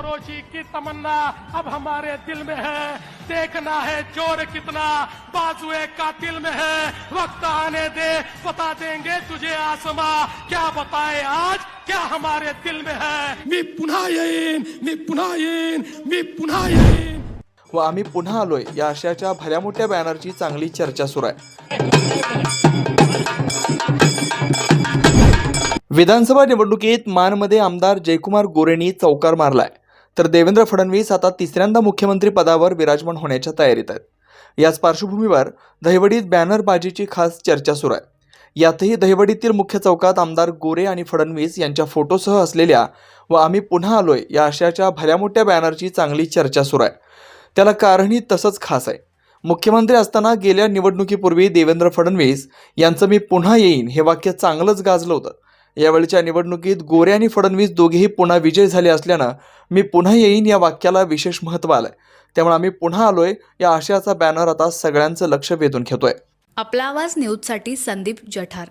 फरोशी की तमन्ना अब हमारे दिल में है। देखना है जोर कितना बाजुए कातिल में है। वक्त आने दे बता देंगे तुझे आसमा। क्या बताए आज क्या हमारे दिल में है। मी पुन्हा येईन मी पुन्हा येईन मी पुन्हा येईन। व आम्ही पुन्हा आलोय. या आशयाच्या भल्या मोठ्या बॅनरची चांगली चर्चा सुरू आहे. विधानसभा निवडणुकीत मानमध्ये आमदार जयकुमार गोरेंनी चौकार मारलाय. तर देवेंद्र फडणवीस आता तिसऱ्यांदा मुख्यमंत्री पदावर विराजमान होण्याच्या तयारीत आहेत. याच पार्श्वभूमीवर दहिवडीत बॅनरबाजीची खास चर्चा सुरू आहे. यातही दहिवडीतील मुख्य चौकात आमदार गोरे आणि फडणवीस यांच्या फोटोसह असलेल्या व आम्ही पुन्हा आलोय या आशयाच्या भल्या मोठ्या बॅनरची चांगली चर्चा सुरू आहे. त्याला कारणही तसंच खास आहे. मुख्यमंत्री असताना गेल्या निवडणुकीपूर्वी देवेंद्र फडणवीस यांचं मी पुन्हा येईन हे वाक्य चांगलंच गाजलं होतं. यावेळच्या निवडणुकीत गोरे आणि फडणवीस दोघेही पुन्हा विजय झाले असल्यानं मी पुन्हा येईन या वाक्याला विशेष महत्त्व आलंय. त्यामुळे आम्ही पुन्हा आलोय. या आशयाचा बॅनर आता सगळ्यांचं लक्ष वेधून घेतोय. आपला आवाज न्यूजसाठी संदीप जठार.